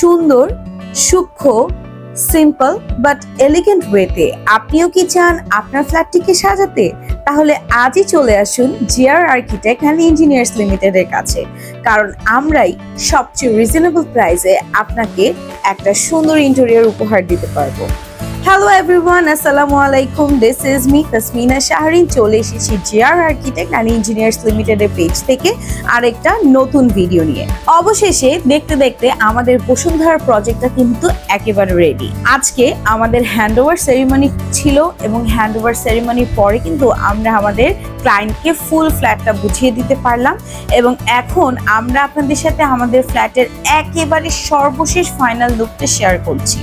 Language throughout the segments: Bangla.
সুন্দর, সূক্ষ্ম সিম্পল বাট এলিগেন্ট ওয়েতে আপনিও কি চান আপনার ফ্ল্যাটটিকে সাজাতে? তাহলে আজই চলে আসুন জিআর আর্কিটেক্ট অ্যান্ড ইঞ্জিনিয়ার্স লিমিটেডের কাছে। কারণ আমরাই সবচেয়ে রিজনেবল প্রাইসে আপনাকে একটা সুন্দর ইন্টেরিয়ার উপহার দিতে পারব। হ্যালো এভরিওয়ান আসসালামু আলাইকুম this is me Tasmina Shahrin চলে এসেছি G R architect and engineers লিমিটেডের পেজ থেকে আরেকটা নতুন ভিডিও নিয়ে। অবশেষে দেখতে দেখতে আমাদের বসুন্ধরার প্রজেক্টটা কিন্তু একেবারে রেডি আজকে আমাদের হ্যান্ডওভার সেরিমনি ছিল এবং হ্যান্ডওভার সেরিমনির পরে কিন্তু আমরা আমাদের ক্লায়েন্টকে ফুল ফ্ল্যাটটা বুঝিয়ে দিতে পারলাম এবং এখন আমরা আপনাদের সাথে আমাদের ফ্ল্যাটের একেবারে সর্বশেষ ফাইনাল লুকটা শেয়ার করছি।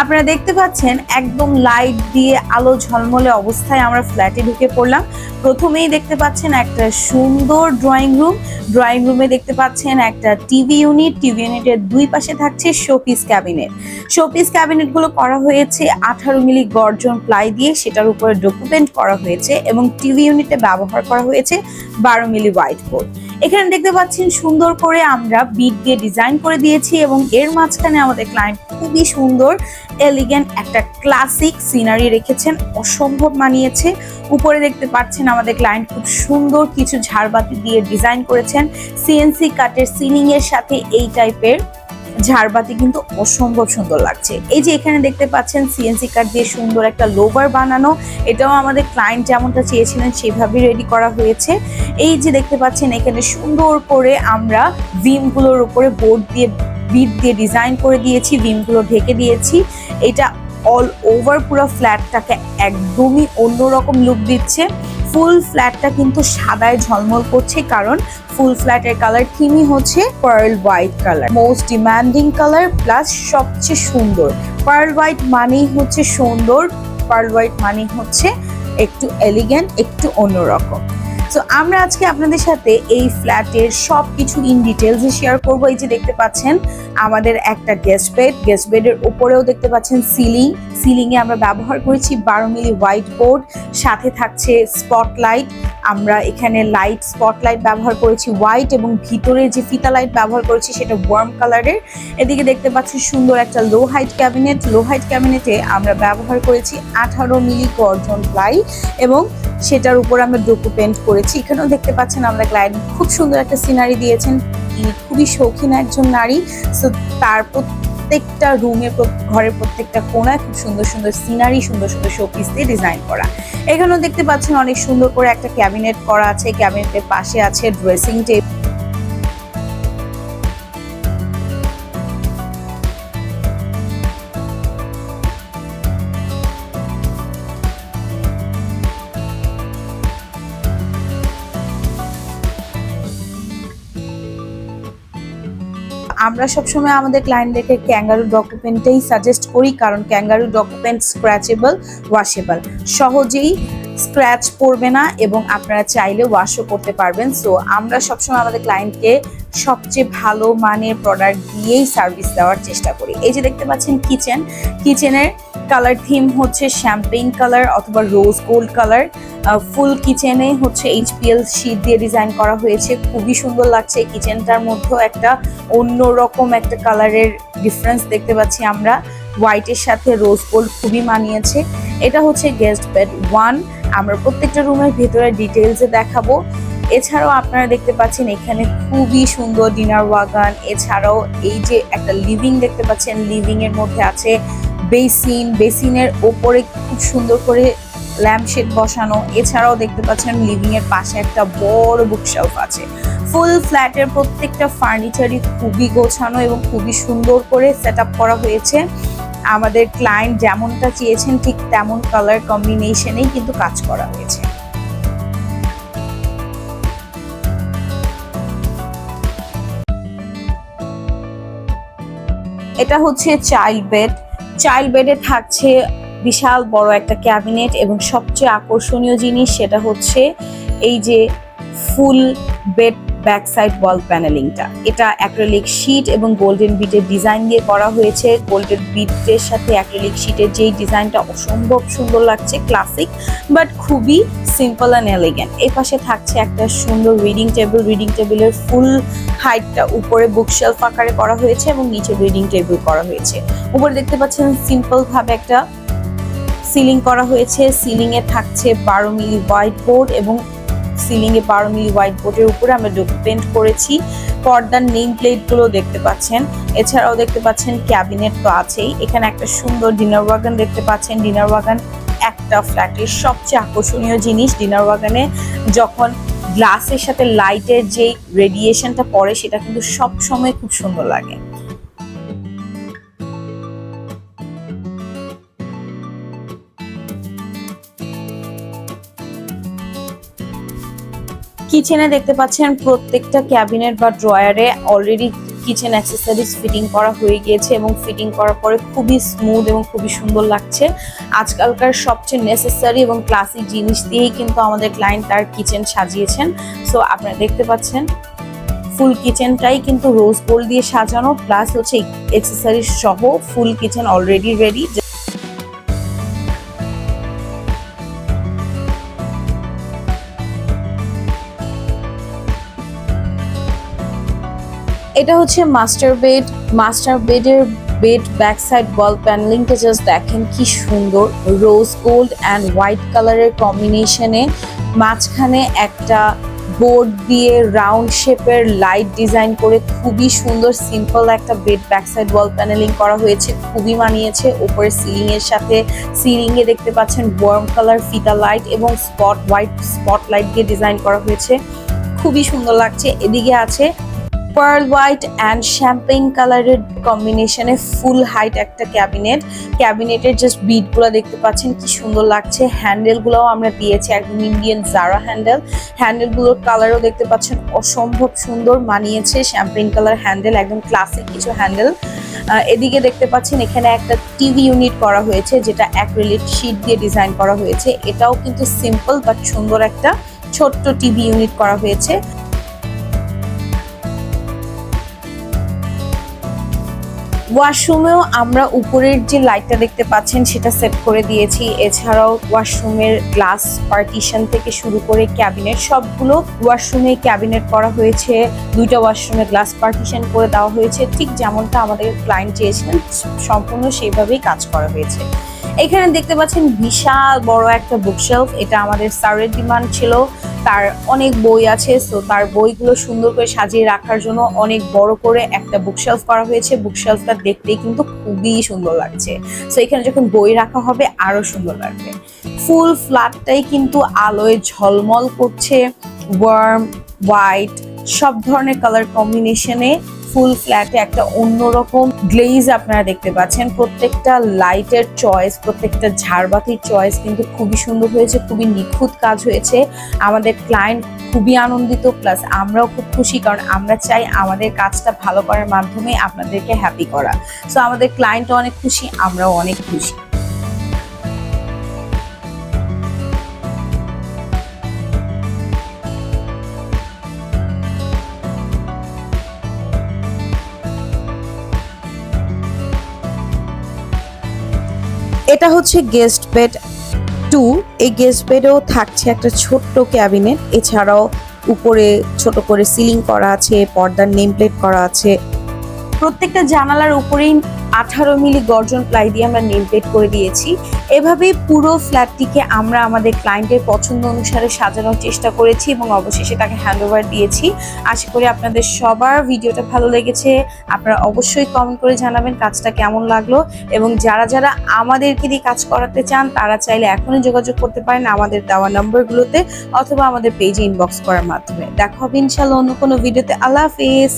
আপনারা দেখতে পাচ্ছেন একদম লাইট দিয়ে আলো ঝলমলে অবস্থায় আমরা ফ্ল্যাটে ঢুকে পড়লাম। প্রথমেই দেখতে পাচ্ছেন একটা সুন্দর ড্রয়িং রুম ড্রয়িং রুমে দেখতে পাচ্ছেন একটা টিভি ইউনিট টিভি ইউনিটের দুই পাশে থাকছে শোপিস ক্যাবিনেট শোপিস ক্যাবিনেটগুলো করা হয়েছে আঠারো মিলি গর্জন প্লাই দিয়ে। সেটার উপরে ডকুমেন্ট করা হয়েছে এবং টিভি ইউনিটে ব্যবহার করা হয়েছে বারো মিলি হোয়াইট বোর্ড এখানে দেখতে পাচ্ছেন সুন্দর করে আমরা বিট দিয়ে ডিজাইন করে দিয়েছি এবং এর মাঝখানে আমাদের ক্লায়েন্ট খুবই সুন্দর এলিগেন্ট একটা ক্লাসিক সিনারি রেখেছেন, অসম্ভব মানিয়েছে। উপরে দেখতে পাচ্ছেন আমাদের ক্লায়েন্ট খুব সুন্দর কিছু ঝাড়বাতি দিয়ে ডিজাইন করেছেন। সিএনসি কাটের সিলিং এর সাথে এই টাইপের ঝাড়বাতি কিন্তু অসম্ভব সুন্দর লাগছে। এই যে এখানে দেখতে পাচ্ছেন সিএনসি কাট দিয়ে সুন্দর একটা লোভার বানানো, এটাও আমাদের ক্লায়েন্ট যেমনটা চেয়েছিলেন সেভাবেই রেডি করা হয়েছে। এই যে দেখতে পাচ্ছেন এখানে সুন্দর করে আমরা ভিমগুলোর উপরে বোর্ড দিয়ে বিট দিয়ে ডিজাইন করে দিয়েছি, ভিমগুলো ঢেকে দিয়েছি। এটা অল ওভার পুরো ফ্ল্যাটটাকে একদমই অন্যরকম লুক দিচ্ছে। ফুল ফ্ল্যাটটা কিন্তু সাদায় ঝলমল করছে কারণ ফুল ফ্ল্যাটের কালার থিমই হচ্ছে pearl white colour most demanding colour plus সবচেয়ে সুন্দর। পার্ল হোয়াইট মানেই হচ্ছে সুন্দর পার্ল হোয়াইট মানেই হচ্ছে একটু এলিগেন্ট একটু অন্যরকম। তো আমরা আজকে আপনাদের সাথে এই ফ্ল্যাটের সব কিছু ইন ডিটেলস শেয়ার করব। এই যে দেখতে পাচ্ছেন, আমাদের একটা গেস্ট বেড গেস্ট বেডের উপরেও দেখতে পাচ্ছেন সিলিং সিলিং এ আমরা ব্যবহার করেছি বারো মিলি হোয়াইট বোর্ড সাথে থাকছে স্পটলাইট আমরা এখানে লাইট স্পটলাইট ব্যবহার করেছি হোয়াইট এবং ভিতরে যে ফিতা লাইট ব্যবহার করেছি সেটা ওয়ার্ম কালারের এদিকে দেখতে পাচ্ছি সুন্দর একটা low height cabinet low height ক্যাবিনেটে আমরা ব্যবহার করেছি আঠারো মিলি গর্জন প্লাই এবং সেটার উপর আমরা ডোকু পেন্ট করেছি। এখানেও দেখতে পাচ্ছেন আমরা ক্লায়েন্ট খুব সুন্দর একটা সিনারি দিয়েছেন। খুবই শৌখিন একজন নারী। সো তার প্রত্যেকটা রুমে ঘরের প্রত্যেকটা কোনায় খুব সুন্দর সুন্দর সিনারি সুন্দর সুন্দর শোপিস দিয়ে ডিজাইন করা। এখানেও দেখতে পাচ্ছেন অনেক সুন্দর করে একটা ক্যাবিনেট করা আছে। ক্যাবিনেটের পাশে আছে ড্রেসিং টেবিল আমরা সবসময় আমাদের ক্লায়েন্টদেরকে ক্যাঙ্গারু ডকুমেন্টেই সাজেস্ট করি, কারণ ক্যাঙ্গারু ডকুমেন্ট স্ক্র্যাচেবল ওয়াশেবল সহজেই স্ক্র্যাচ পড়বে না এবং আপনারা চাইলে ওয়াশও করতে পারবেন। সো আমরা সবসময় আমাদের ক্লায়েন্টকে সবচেয়ে ভালো মানের প্রোডাক্ট দিয়েই সার্ভিস দেওয়ার চেষ্টা করি। এই যে দেখতে পাচ্ছেন কিচেন কিচেনের কালার থিম হচ্ছে শ্যাম্পেইন কালার অথবা রোজ গোল্ড কালার। ফুল কিচেনে হচ্ছে এইচপিএল শীট দিয়ে ডিজাইন করা হয়েছে। খুবই সুন্দর লাগছে কিচেনটার মধ্যেও একটা অন্যরকম একটা কালারের ডিফারেন্স দেখতে পাচ্ছি আমরা। হোয়াইটের সাথে রোজ গোল্ড খুবই মানিয়েছে। এটা হচ্ছে গেস্ট বেড ওয়ান আমরা প্রত্যেকটা রুমের ভেতরে ডিটেলসে দেখাবো। এছাড়াও আপনারা দেখতে পাচ্ছেন এখানে খুবই সুন্দর ডিনার ওয়াগান এছাড়াও এই যে একটা লিভিং দেখতে পাচ্ছেন লিভিং এর মধ্যে আছে বেসিন, বেসিনের ওপরে খুব সুন্দর করে ল্যাম্পশেড বসানো। এছাড়াও দেখতে পাচ্ছেন লিভিং এর পাশে একটা বড় বুকশেলফ আছে। ফুল ফ্ল্যাটের প্রত্যেকটা ফার্নিচারই খুবই গোছানো এবং খুবই সুন্দর করে সেট করা হয়েছে। আমাদের ক্লায়েন্ট যেমনটা চেয়েছেন, ঠিক তেমন কালার কম্বিনেশনেই কিন্তু কাজ করা হয়েছে। এটা হচ্ছে চাইল্ড বেড চাইল্ড বেডে থাকছে বিশাল বড় একটা ক্যাবিনেট এবং সবচেয়ে আকর্ষণীয় জিনিস সেটা হচ্ছে এই যে full bed back side wall প্যানেলিংটা। এটা অ্যাক্রেলিক শিট এবং গোল্ডেন বিটের ডিজাইন দিয়ে করা হয়েছে। গোল্ডেন বিটের সাথে অ্যাক্রেলিক শিটের যেই ডিজাইনটা অসম্ভব সুন্দর লাগছে, ক্লাসিক, বাট খুবই সিম্পল অ্যান্ড এলিগেন্ট। এই পাশে থাকছে একটা সুন্দর রিডিং টেবিল। রিডিং টেবিলের ফুল হাইটটা উপরে বুকশেলফ আকারে করা হয়েছে এবং নিচে রিডিং টেবিল করা হয়েছে। উপরে দেখতে পাচ্ছেন সিম্পল ভাবে একটা সিলিং করা হয়েছে। সিলিং এ থাকছে বারো মিলি হোয়াইট বোর্ড এবং সিলিং এ বারো মিলি হোয়াইট বোর্ডের উপরে আমরা পেন্ট করেছি। পর্দার নেম প্লেটগুলো দেখতে পাচ্ছেন। এছাড়াও দেখতে পাচ্ছেন ক্যাবিনেট তো আছেই। এখানে একটা সুন্দর ডিনার ওয়াগান দেখতে পাচ্ছেন। ডিনার ওয়াগান একটা ফ্ল্যাটের সবচেয়ে আকর্ষণীয় জিনিস। ডিনার ওয়াগানে যখন গ্লাসের সাথে লাইটের যে রেডিয়েশনটা পড়ে, সেটা কিন্তু সব সময় খুব সুন্দর লাগে। কিচেনে দেখতে পাচ্ছেন প্রত্যেকটা ক্যাবিনেট বা ড্রয়ারে অলরেডি কিচেন অ্যাক্সেসরিজ ফিটিং করা হয়ে গিয়েছে এবং ফিটিং করার পরে খুবই স্মুথ এবং খুবই সুন্দর লাগছে। আজকালকার সবচেয়ে নেসেসারি এবং ক্লাসিক জিনিস দিয়েই কিন্তু আমাদের ক্লায়েন্ট তার কিচেন সাজিয়েছেন। সো আপনারা দেখতে পাচ্ছেন ফুল কিচেনটাই কিন্তু রোজ গোল্ড দিয়ে সাজানো প্লাস হচ্ছে এক্সেসরিজ সহ ফুল কিচেন অলরেডি রেডি এটা হচ্ছে মাস্টার বেড মাস্টার বেডের বেড ব্যাক সাইড ওয়াল প্যানেলিংটা জাস্ট দেখেন কি সুন্দর। রোজ গোল্ড অ্যান্ড হোয়াইট কালারের কম্বিনেশনে মাঝখানে একটা বোর্ড দিয়ে রাউন্ড শেপের লাইট ডিজাইন করে খুবই সুন্দর সিম্পল একটা bed back side wall paneling করা হয়েছে। খুবই মানিয়েছে। উপরে সিলিং এর সাথে সিলিং এ দেখতে পাচ্ছেন ওয়ার্ম কালার ফিতা লাইট এবং স্পট হোয়াইট স্পট লাইট দিয়ে ডিজাইন করা হয়েছে। খুবই সুন্দর লাগছে। এদিকে আছে পার্ল হোয়াইট অ্যান্ড শ্যাম্পেইন কালারের কম্বিনেশনে ফুল হাইট একটা ক্যাবিনেট ক্যাবিনেটের জাস্ট বিটগুলো দেখতে পাচ্ছেন, কি সুন্দর লাগছে। হ্যান্ডেলগুলোও আমরা দিয়েছি একদম ইন্ডিয়ান জারা হ্যান্ডেল হ্যান্ডেলগুলোর কালারও দেখতে পাচ্ছেন, অসম্ভব সুন্দর মানিয়েছে শ্যাম্পেইন কালার হ্যান্ডেল একদম ক্লাসিক কিছু হ্যান্ডেল এদিকে দেখতে পাচ্ছেন, এখানে একটা টিভি ইউনিট করা হয়েছে, যেটা অ্যাক্রিলিক শিট দিয়ে ডিজাইন করা হয়েছে। এটাও কিন্তু সিম্পল বাট সুন্দর একটা ছোট্ট টিভি ইউনিট করা হয়েছে। ওয়াশরুমেও আমরা উপরের যে লাইটটা দেখতে পাচ্ছেন সেটা সেট করে দিয়েছি। এছাড়াও ওয়াশরুমের গ্লাস, পার্টিশন থেকে শুরু করে ক্যাবিনেট, সবগুলো ওয়াশরুমে ক্যাবিনেট করা হয়েছে। দুইটা ওয়াশরুমে গ্লাস, পার্টিশন করে দেওয়া হয়েছে। ঠিক যেমনটা আমাদের ক্লায়েন্ট চেয়েছিলেন, সম্পূর্ণ সেইভাবেই কাজ করা হয়েছে। এখানে দেখতে পাচ্ছেন বিশাল বড় একটা বুকশেলফ এটা আমাদের স্যারের ডিমান্ড ছিল। তার অনেক বই আছে সো তার বইগুলো সুন্দর করে সাজিয়ে রাখার জন্য অনেক বড় করে একটা বুকশেলফ করা হয়েছে। বুকশেলফটা দেখতেই কিন্তু খুবই সুন্দর লাগছে। সো এখানে যখন বই রাখা হবে, আরও সুন্দর লাগবে। ফুল ফ্ল্যাটটাই কিন্তু আলোয় ঝলমল করছে। ওয়ার্ম হোয়াইট সব ধরনের কালার কম্বিনেশনে ফুল ফ্ল্যাটে একটা অন্যরকম গ্লেজ আপনারা দেখতে পাচ্ছেন। প্রত্যেকটা লাইটের চয়েস প্রত্যেকটা ঝাড়বাতির চয়েস কিন্তু খুবই সুন্দর হয়েছে, খুবই নিখুঁত কাজ হয়েছে। আমাদের ক্লায়েন্ট খুবই আনন্দিত প্লাস আমরাও খুব খুশি, কারণ আমরা চাই আমাদের কাজটা ভালো করার মাধ্যমে আপনাদেরকে হ্যাপি করা। সো আমাদের ক্লায়েন্টও অনেক খুশি, আমরাও অনেক খুশি। এটা হচ্ছে গেস্ট বেড টু এই গেস্ট বেডেও থাকছে একটা ছোট্ট ক্যাবিনেট এছাড়াও উপরে ছোট করে সিলিং করা আছে, পর্দার নেম প্লেট করা আছে। প্রত্যেকটা জানালার উপরেই আঠারো মিলি গর্জন প্লাই দিয়ে আমরা নেম প্লেট করে দিয়েছি। এভাবেই পুরো ফ্ল্যাটটিকে আমরা আমাদের ক্লায়েন্টের পছন্দ অনুসারে সাজানোর চেষ্টা করেছি এবং অবশেষে তাকে হ্যান্ডওভার দিয়েছি। আশা করি আপনাদের সবার ভিডিওটা ভালো লেগেছে। আপনারা অবশ্যই কমেন্ট করে জানাবেন কাজটা কেমন লাগল এবং যারা যারা আমাদেরকে দিয়ে কাজ করাতে চান, তারা চাইলে এখনই যোগাযোগ করতে পারেন আমাদের দেওয়া নম্বরগুলোতে অথবা আমাদের পেজে ইনবক্স করার মাধ্যমে। দেখা হবে ইনশাল্লাহ অন্য কোনো ভিডিওতে আল্লাহ হাফিজ।